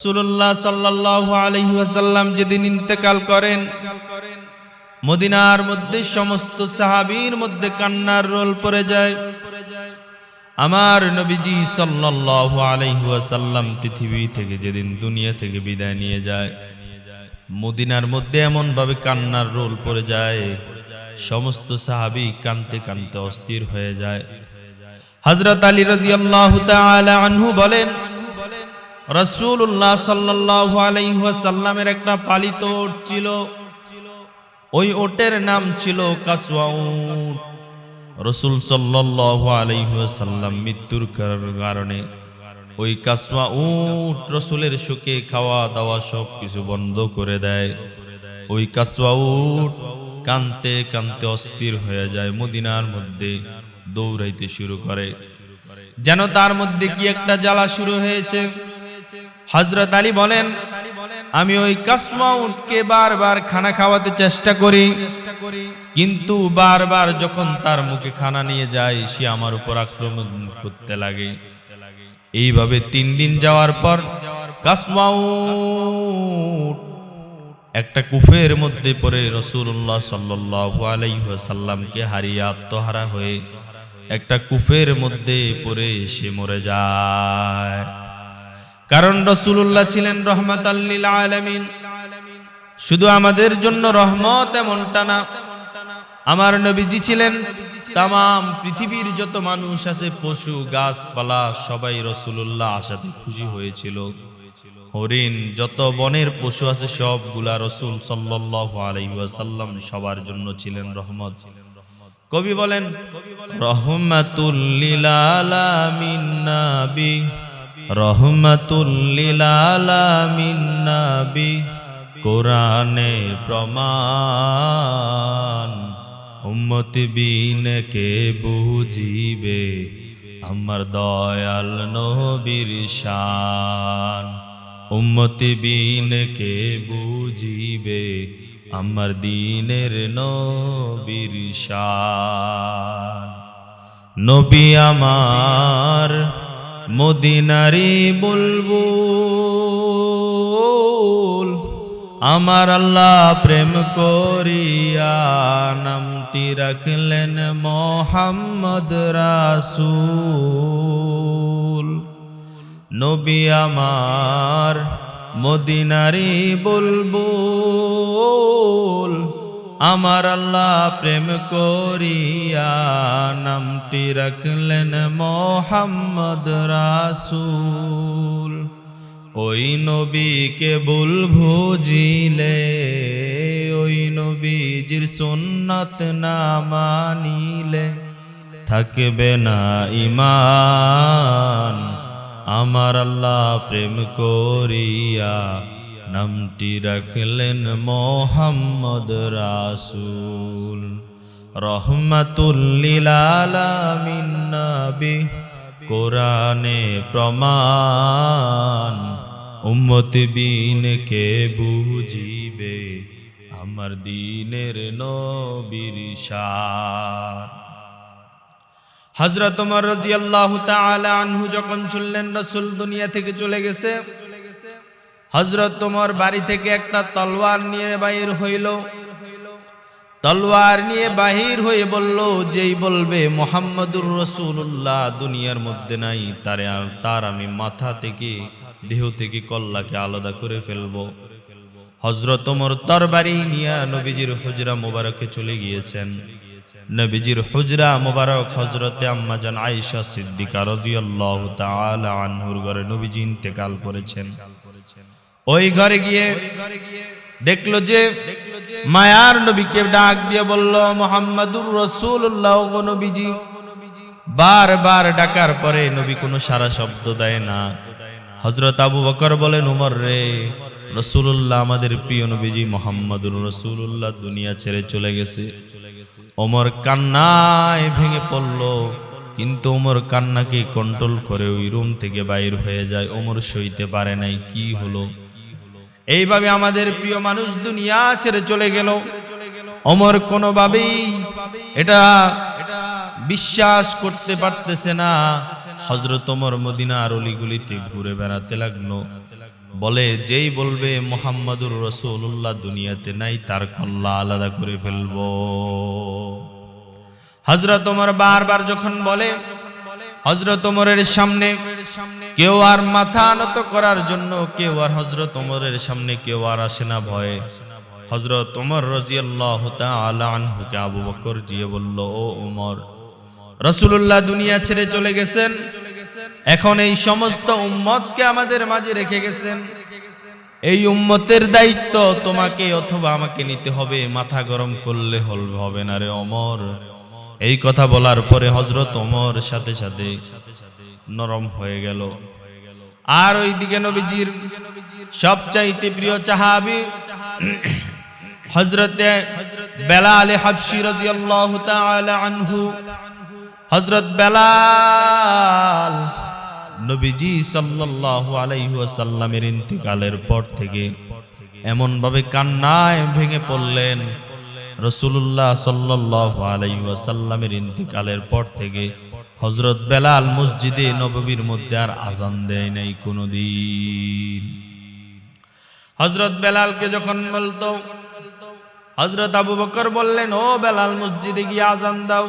রাসূলুল্লাহ সাল্লাল্লাহু আলাইহি ওয়াসাল্লাম যেদিন ইন্তেকাল করেন, মদিনার মধ্যে সমস্ত সাহাবীর মধ্যে কান্নার রোল পড়ে যায়। আমার নবীজি সাল্লাল্লাহু আলাইহি ওয়াসাল্লাম পৃথিবী থেকে যেদিন দুনিয়া থেকে বিদায় নিয়ে যায়, মদিনার মধ্যে এমন ভাবে কান্নার রোল পড়ে যায়, সমস্ত সাহাবী কানতে কানতে অস্থির হয়ে যায়। হজরত আলী রাদিয়াল্লাহু তাআলা আনহু বলেন রসুল্লাহ সাল্লাহ আলাইসাল্লামের একটা পালিত ওট ছিল। ওই ওটের নাম ছিল কাসওয়া উট রসুল সাল্লাহ আলাইসাল্লাম মৃত্যুর কারণে ওই কাসওয়া উট রসুলের শোকে খাওয়া দাওয়া সব কিছু বন্ধ করে দেয়। ওই কাসওয়া উট কানতে কানতে অস্থির হয়ে যায়, মদিনার মধ্যে দৌড়াইতে শুরু করে। যেন তার মধ্যে কি একটা জ্বালা শুরু হয়েছে? হজরত আলী বলেন, আমি ওই কাসমা উঠকে বারবার খানা খাওয়াতে চেষ্টা করি, কিন্তু বারবার যখন তার মুখে খানা নিয়ে যায়, সে আমার উপর আক্রমণ করতে লাগে। এইভাবে তিন দিন যাওয়ার পর কাসমাউট একটা কুফের মধ্যে পড়ে রসুল্লাহ আলাইহি হারিয়ে আত্মহারা হয়ে একটা কুফের মধ্যে পড়ে সে মরে যায়। কারণ রসুল্লাহ ছিলেন রহমত আল্লিল আলমিন। শুধু আমাদের জন্য রহমত এমনটা না, আমার নবীজি ছিলেন তাম পৃথিবীর যত মানুষ আছে, পশু, গাছপালা, সবাই রসুল্লাহ আসাতে খুশি হয়েছিল। হরিণ, যত বনের পশু আছে, সবগুলা রসুল সাল্লাহ সবার জন্য ছিলেন রহমত। কবি বলেন রহমাতুল্লিল আলামিন নাবী রহমতুল্লিল কোরআনে প্রমাণ। উম্মতি বিন কে বুঝিবে? আমার দয়াল নবীর শান। উম্মতি বিন কে বুঝিবে? আমার দিনের নবীর শান। নবী আমার মদিনারি বলব আমার আল্লাহ প্রেম করিয়া নামটি রাখলেন মোহাম্মদ রাসূল। নবী আমার মদিনারি বলব আমার আল্লাহ প্রেম করিয়া নামটি রাখলেন মোহাম্মদ রাসূল। ওই নবীকে ভুল ভুজিলে ওই নবীজির সুন্নত না মানিলে থাকবে না ইমান আমার আল্লাহ প্রেম করিয়া নামটি রাখলেন মোহাম্মদ রাসুল। রহমাতুল্লিল আলামিন নবী, কোরআনে প্রমাণ, উম্মত বিন কে বুঝিবে, আমার দিনের নবীর হজরত ওমর রাদিয়াল্লাহু তাআলা আনহু যখন শুনলেন রাসূল দুনিয়া থেকে চলে গেছে হজরত তোমার বাড়ি থেকে একটা তলোয়ার নিয়ে বাহির হইল। তলোয়ার নিয়ে বাহির হয়ে বলল, যেই বলবে মোহাম্মদুর রসুল্লাহ দুনিয়ার মধ্যে নাই, তারে তার আমি মাথা থেকে, দেহ থেকে কল্লাকে আলাদা করে ফেলব। হজরত ওমর তরবারি নিয়ে নবীজির হুজরা মোবারকে চলে গিয়েছেন। নবীজির হুজরা মোবারক হজরতে আম্মাজান আয়েশা সিদ্দিকা রাদিয়াল্লাহু তাআলা আনহুর ঘরে নবীজি ইন্তেকাল করেছেন। ওই ঘরে গিয়ে দেখল যে মায়ার নবীকে ডাক দিয়ে বলল, মোহাম্মদুর রসুল্লাহ নবীজি। বারবার ডাকার পরে নবী কোনো সারা শব্দ দেয় না। হজরত আবু বকর বলেন, উমর রে রসুল্লাহ আমাদের প্রিয় নবীজি মোহাম্মদুর রসুল্লাহ দুনিয়া ছেড়ে চলে গেছে। ওমর কান্নায় ভেঙে পড়ল, কিন্তু ওমর কান্নাকে কন্ট্রোল করে ওই রুম থেকে বাইর হয়ে যায়। ওমর সইতে পারে নাই, কি হলো? এইভাবে আমাদের প্রিয় মানুষ দুনিয়া ছেড়ে চলে গেল। অমর কোনোভাবেই এটা বিশ্বাস করতে পারতেছে না। হজরত ওমর মদিনার অলিগুলিতে ঘুরে বেড়াতে লাগল। বলে, যেই বলবে মোহাম্মদুর রসুল্লাহ দুনিয়াতে নাই, তার কল্লা আলাদা করে ফেলব। হজরত ওমর বারবার যখন বলে হজরত ওমরের সামনে। কেউ আর মাথা আনত করার জন্য কেউ আর হজরত ওমরের সামনে কেউ আর আসে না ভয়ে। হজরত ওমর রাজিয়াল্লাহ আনহুকে আবু বকর জিয়ে বলল, ও ওমর রসুল্লাহ দুনিয়া ছেড়ে চলে গেছেন। এখন এই সমস্ত উম্মতকে আমাদের মাঝে রেখে গেছেন। এই উম্মতের দায়িত্ব তোমাকে অথবা আমাকে নিতে হবে। মাথা গরম করলে হবে না রে অমর এই কথা বলার পরে হজরত অমর সাথে সাথে নরম হয়ে গেল। আর ওইদিকে নবীজির সবচাইতে প্রিয় চাহাবি হজরতে বেলাল হাবশি রাদিয়াল্লাহু তাআলা আনহু। হজরত বেলাল নবীজি সাল্লাল্লাহু আলাইহি ওয়াসাল্লামের ইন্তিকালের পর থেকে এমন ভাবে কান্নায় ভেঙে পড়লেন রসুল্লাহ ওয়াসাল্লামের ইন্তিকালের পর থেকে হজরত বেলাল মসজিদে নববীর মধ্যে আর আজান দেয় নাই কোনোদিন। হজরত বেলালকে যখন বলতো হজরত আবু বকর বললেন, ও বেলাল, মসজিদে গিয়ে আজান দাও।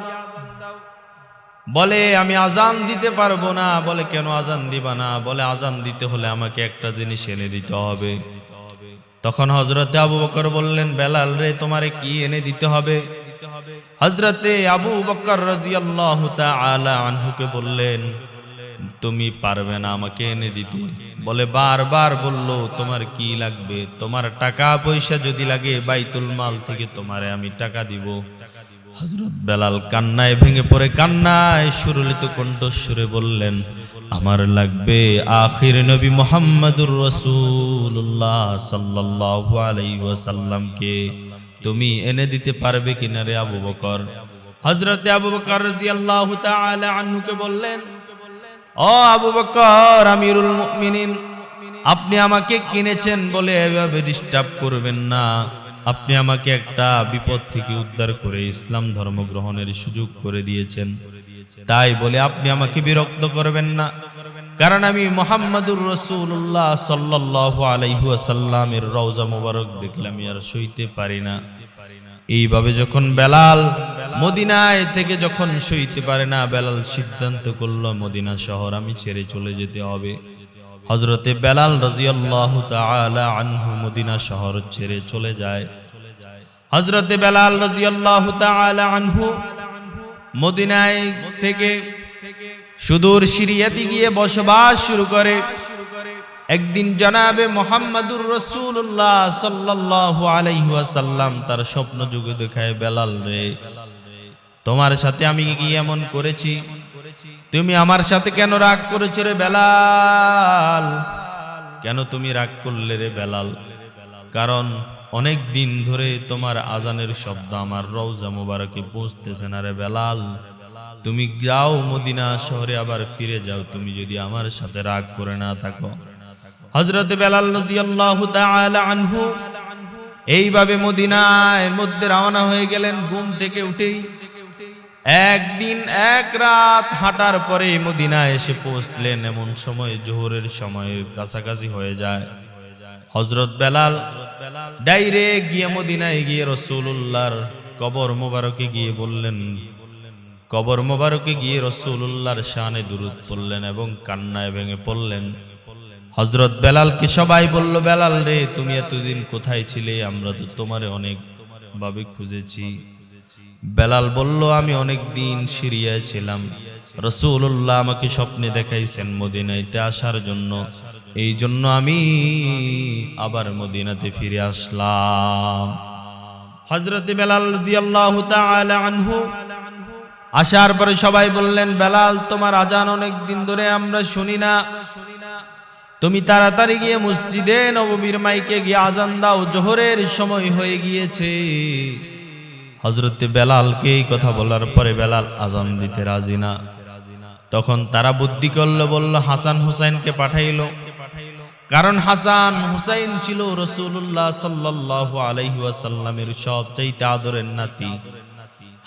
বলে, আমি আজান দিতে পারব না। বলে, কেন আজান দিবা না? বলে আজান দিতে হলে আমাকে একটা জিনিস এনে দিতে হবে। তখন হজরতে আবু বকর বললেন, বেলাল রে, তোমারে কি এনে দিতে হবে? হজরতে আবু বকর রাজিয়াল্লাহু তাআলা আনহুকে বললেন, তুমি পারবে না আমাকে এনে দিতে। বলে বারবার বলল, তোমার কি লাগবে? তোমার টাকা পয়সা যদি লাগে, বাইতুল মাল থেকে তোমারে আমি টাকা দিব। হজরত বেলাল কান্নায় ভেঙে পড়ে, কান্নায় সুরলিত কণ্ঠস্বরে বললেন, আমার লাগবে আখির নবী মোহাম্মদুর রসুল্লাহ সাল্লাল্লাহু আলাইহি ওয়াসাল্লামকে। তুমি এনে দিতে পারবে কিনা রে আবু বকর? হজরতে আবু বকর রাদিয়াল্লাহু তাআলা আনহুকে বললেন, ও আবু বকর আমিরুল মুমিনিন, আপনি আমাকে কিনেছেন বলে এভাবে ডিস্টার্ব করবেন না। আপনি আমাকে একটা বিপদ থেকে উদ্ধার করে ইসলাম ধর্ম গ্রহণের সুযোগ করে দিয়েছেন। তাই বলে আপনি আমাকে বিরক্ত করবেন না। কারণ আমি মোহাম্মদুর রসুল্লাহ সাল্লাল্লাহু আলাইহি ওয়াসাল্লামের রওজা মোবারক দেখলাম আর সইতে পারি না। এইভাবে যখন বেলাল মদিনায় থেকে যখন সইতে পারে না, বেলাল সিদ্ধান্ত করল, মদিনা শহর আমি ছেড়ে চলে যেতে হবে। হজরতে বেলাল রাজিয়াল্লাহু তাআলা আনহু মদিনা শহর ছেড়ে চলে যায়। হজরতে বেলাল রাজিয়াল্লাহু তাআলা আনহু মদিনায় থেকে সুদূর সিরিয়াতে গিয়ে বসবাস শুরু করে। একদিন জানাবে মোহাম্মদুর রসুল্লাহ সাল্লাল্লাহু আলাইহি ওয়াসাল্লাম তার স্বপ্ন যুগে দেখায় বেলাল রে, তোমার সাথে আমি কি এমন করেছি? তুমি আমার সাথে কেন রাগ করেছ রে বেলাল? কেন তুমি রাগ করলে রে বেলাল? কারণ অনেক দিন ধরে তোমার আজানের শব্দ আমার রওজা মুবারকে পৌঁছতেছে না রে বেলাল। তুমি যাও মদিনা শহরে আবার ফিরে যাও, তুমি যদি আমার সাথে রাগ করে না থাকো। হজরত বেলাল রাদিয়াল্লাহু তাআলা আনহু এইভাবে মদিনায় মধ্যে রওনা হয়ে গেলেন, ঘুম থেকে উঠেই একদিন এক রাত হাঁটার পরে মদিনায় এসে পৌঁছলেন। এমন সময় জোহরের সময়ের কাছাকাছি হয়ে যায়। হজরত বেলাল ডাইরে গিয়ে মদিনায় গিয়ে রসুল্লাহর কবর মোবারকে গিয়ে বললেন। কবর মোবারকে গিয়ে রসুল্লাহর শানে দূরত পড়লেন এবং কান্নায় ভেঙে পড়লেন। হজরত বেলালকে সবাই বলল, বেলাল রে, তুমি এতদিন কোথায় ছিলে? আমরা তো তোমারে অনেক ভাবে খুঁজেছি। বেলাল বলল, আমি অনেক দিন সিরিয়ায় ছিলাম। রসুল্লাহ আমাকে স্বপ্নে দেখাইছেন মদিনাইতে আসার জন্য। এই জন্য আমি আবার মদিনাতে ফিরে আসলাম। হজরত বেলাল জিয়াল্লাহু আনহু আসার পরে সবাই বললেন, বেলাল, তোমার আজান অনেক দিন ধরে আমরা শুনি না। তুমি তাড়াতাড়ি গিয়ে মসজিদে নববীর মাইকে গিয়ে আজান দাও, জোহরের সময় হয়ে গিয়েছে। হজরতে বেলালকে এই কথা বলার পরে বেলাল আজান দিতে রাজি না। তখন তারা বুদ্ধি করল, বলল, হাসান হুসাইনকে পাঠাইলো। কারণ হাসান হুসাইন ছিল রসুল্লাহ সাল্লাহ আলাইহি ওয়াসাল্লামের সবচাইতে আদরের নাতি।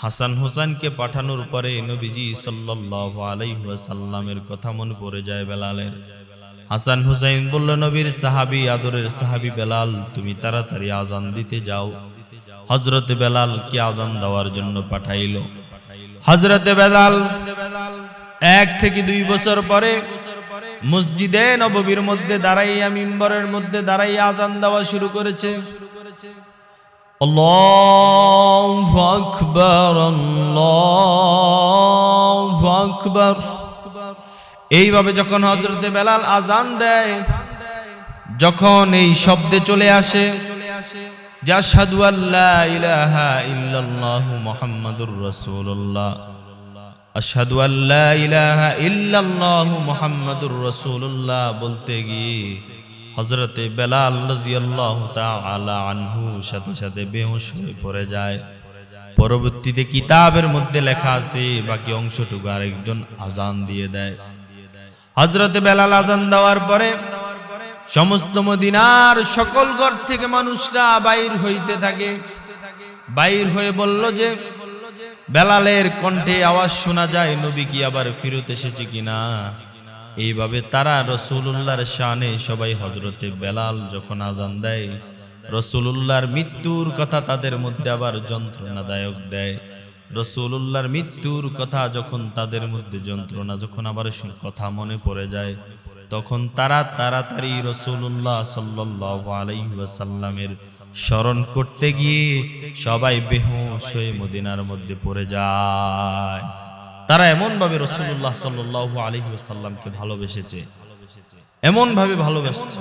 হাসান হুসাইনকে পাঠানোর পরে নবীজি সাল্লাহ আলাইহি ওয়াসাল্লামের কথা মনে পড়ে যায় বেলালের। হাসান হুসাইন বলল, নবীর সাহাবি, আদরের সাহাবি বেলাল, তুমি তাড়াতাড়ি আজান দিতে যাও। হজরত বেলাল কি আজান দেওয়ার জন্য পাঠাইল। হজরতে বেলাল এক থেকে দুই বছর পরে মসজিদে নববীর মধ্যে দাঁড়াইয়া, মিম্বরের মধ্যে দাঁড়াইয়া আজান দেওয়া শুরু করেছে। আল্লাহু আকবার আল্লাহু আকবার। এইভাবে যখন হজরতে বেলাল আজান দেয়, যখন এই শব্দে চলে আসে চলে আসে সাধু আল্লাহ ইলাহা ইল্লাল্লাহু মুহাম্মাদুর রাসূলুল্লাহ। আশহাদু আল্লা ইলাহা ইল্লাল্লাহু বলতে গিয়ে হযরতে বেলাল আনহু সাথে সাথে বেহুশ হয়ে পড়ে যায়। পরবর্তীতে কিতাবের মধ্যে লেখা আছে, বাকি অংশটুকু আরেকজন আজান দিয়ে দেয়। হযরতে বেলাল আজান দেওয়ার পরে সমস্ত মদিনার সকল ঘর থেকে মানুষরা বাইর হইতে থাকে। বাইর হয়ে বলল যে, বেলালের কণ্ঠে আওয়াজ শোনা যায়, নবী কি আবার ফিরত এসেছে কিনা? এইভাবে তারা রসুল্লাহর শানে সবাই হজরতে বেলাল যখন আজান দেয় রসুল্লাহর মৃত্যুর কথা তাদের মধ্যে আবার যন্ত্রণাদায়ক দেয়। রসুল্লাহর মৃত্যুর কথা যখন তাদের মধ্যে যন্ত্রণা, যখন আবার কথা মনে পড়ে যায় তখন তারা তাড়াতাড়ি রসুল্লাহ সাল্লাহ আলাইসাল্লামের স্মরণ করতে গিয়ে সবাই বেহুশ হয়ে মদিনার মধ্যে পড়ে যায়। তারা এমন ভাবে রসুল্লাহ সাল্লাহ আলহিসাল্লামকে ভালোবেসেছে। এমন ভাবে ভালোবেসেছে।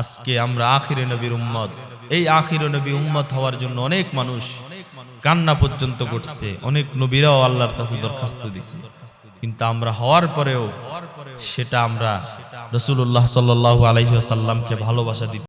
আজকে আমরা আখিরে নবীর উম্মত। এই আখিরে নবী উম্মত হওয়ার জন্য অনেক মানুষ কান্না পর্যন্ত করছে। অনেক নবীরাও আল্লাহর কাছে দরখাস্ত দিছে। কিন্তু আমরা হওয়ার পরেও সেটা আমরা রসুল্লাহ সাল্লাহ আলহিহাসাল্লামকে ভালোবাসা দিতে